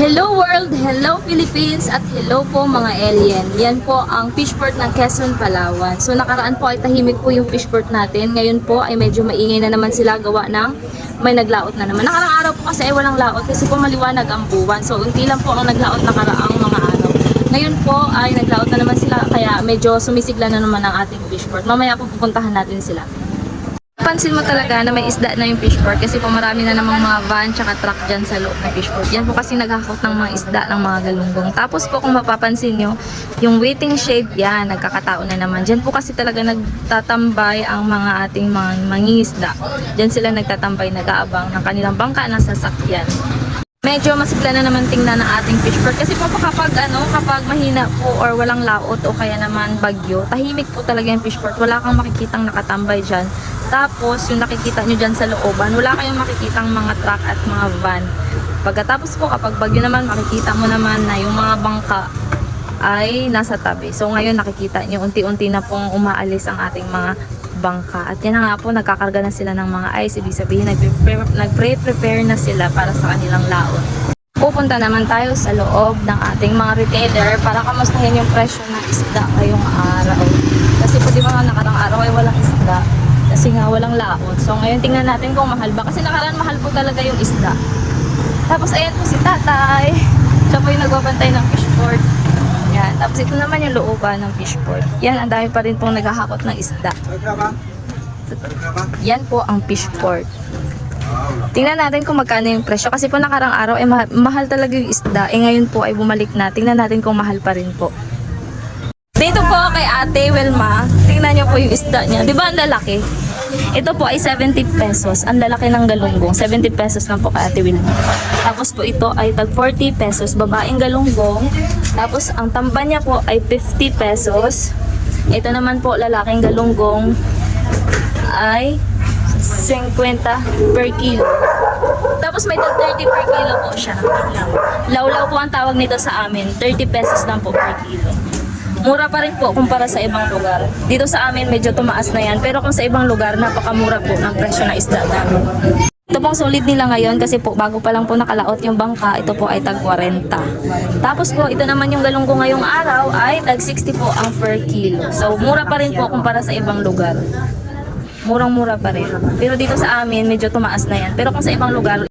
Hello world, hello Philippines, at hello po mga alien. Yan po ang fishport ng Quezon, Palawan. So nakaraan po ay tahimik po yung fishport natin. Ngayon po ay medyo maingay na naman sila gawa ng may naglaot na naman. Nakarang araw po kasi ay walang laot kasi po maliwanag ang buwan. So unti lang po ang naglaot nakaraang mga araw. Ngayon po ay naglaot na naman sila kaya medyo sumisigla na naman ang ating fishport. Mamaya po pupuntahan natin sila. Pansin mo talaga na may isda na yung fishport kasi po marami na namang mga van tsaka truck dyan sa loob ng fishport. Yan po kasi naghakot ng mga isda ng mga galunggong. Tapos po kung mapapansin nyo, yung waiting shade yan, nagkakatao na naman. Dyan po kasi talaga nagtatambay ang mga ating mga mangingisda. Dyan sila nagtatambay, nag-aabang ng kanilang bangka na sasakyan. Medyo masigla na naman tingnan ng ating fishport kasi po kapag ano, kapag mahina po or walang laot o kaya naman bagyo, tahimik po talaga yung fishport. Wala kang makikitang nakatambay dyan. Tapos yung nakikita nyo dyan sa looban, wala kayong makikitang mga truck at mga van. Pagkatapos po kapag bagyo naman, makikita mo naman na yung mga bangka ay nasa tabi. So ngayon nakikita nyo, unti-unti na pong umaalis ang ating mga bangka. At yan nga po, nagkakarga na sila ng mga ice. Ibig sabihin, nagpre- nagpre-prepare na sila para sa kanilang laot. Pupunta naman tayo sa loob ng ating mga retailer para kamustahin yung presyo ng isda ngayong araw. Kasi po di ba nga nakarang araw ay walang isda. Kasi nga walang laot. So ngayon tingnan natin kung mahal ba. Kasi nakaraan mahal po talaga yung isda. Tapos ayan po si tatay. Siya po yung nagbabantay ng fishport. Yan. Tapos ito naman yung looban ng fishport. Yan, ang dami pa rin pong naghahakot ng isda. Yan po ang fishport. Tingnan natin kung magkano yung presyo. Kasi po nakarang araw, eh, mahal, mahal talaga yung isda. Eh ngayon po ay bumalik na. Tingnan natin kung mahal pa rin po. Dito po kay Ate Wilma, tingnan niyo po yung isda niya. Di ba ang lalaki? Ito po ay 70 pesos. Ang lalaki ng galunggong. 70 pesos lang po kay Ate Wilma. Tapos po ito ay tag 40 pesos. Babaeng galunggong. Tapos ang tamba niya po ay 50 pesos. Ito naman po lalaking galunggong ay 50 per kilo. Tapos may tag 30 per kilo po siya. Lawlaw po ang tawag nito sa amin. 30 pesos lang po per kilo. Mura pa rin po kumpara sa ibang lugar. Dito sa amin medyo tumaas na yan. Pero kung sa ibang lugar, napakamura po ng presyo ng isda namin. Ito pong sulit nila ngayon kasi po bago pa lang po nakalaot yung bangka, ito po ay tag 40. Tapos po ito naman yung galunggo ngayong araw ay tag 60 po ang per kilo. So mura pa rin po kumpara sa ibang lugar. Murang-mura pa rin. Pero dito sa amin medyo tumaas na yan. Pero kung sa ibang lugar,